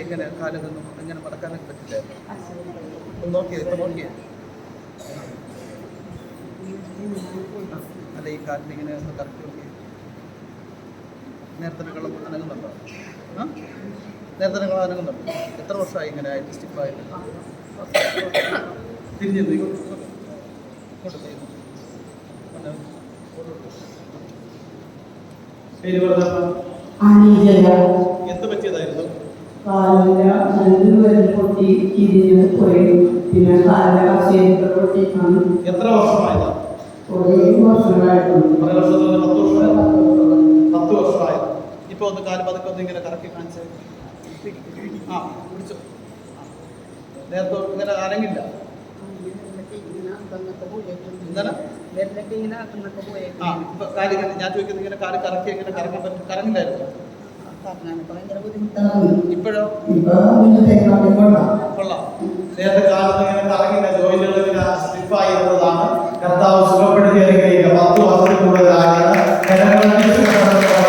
ഇങ്ങനെ കാലൊന്നും ഇങ്ങനെ മടക്കാനൊക്കെ പറ്റില്ലായിരുന്നു ഒന്ന് നോക്കിയേ ഇപ്പൊ നോക്കിയേ. അല്ല ഈ കാലിന് ഇങ്ങനെ ഒന്ന് കറക്റ്റ് നോക്കിയേ. നേരത്തെ അനങ്ങുന്നുണ്ടോ ആ? നേരത്തെ കള്ളം അനങ്ങുന്നുണ്ടോ എത്ര വർഷമായി ഇങ്ങനെ ആയിട്ട് സ്റ്റിപ്പായിട്ട് തിരിഞ്ഞു ഇങ്ങോട്ട് പേര് പറഞ്ഞ? കാലില നല്ലൊരു പൊട്ടി തിരിഞ്ഞ് പോയി. പിന്നെ കാലില കസേര പൊട്ടിക്കാണ് എത്ര വർഷമായതാണ് കുറേ വർഷങ്ങളായിട്ടുണ്ട് കുറേ വർഷത്തിൽ പത്ത് വർഷം? പത്ത് വർഷമായി ഇപ്പൊ ഒന്ന് കാൽ പതുക്കെ ഒന്ന് ഇങ്ങനെ കറക്കി കാണിച്ച്. ആ പിടിച്ചു. നേരത്തെ ഇങ്ങനെ അനങ്ങില്ല. എന്താണ് ഞാൻ ചോദിക്കുന്നത് ഇങ്ങനെ കാൽ കറക്കി ഇങ്ങനെ കറങ്ങാൻ പറ്റും. കറങ്ങില്ലായിരുന്നു? ഇപ്പോഴോ? കൊള്ളാം. കൊള്ളാം. നേരത്തെ കാലത്ത് ഇങ്ങനെ കറങ്ങില്ല ജോയിലുകൾ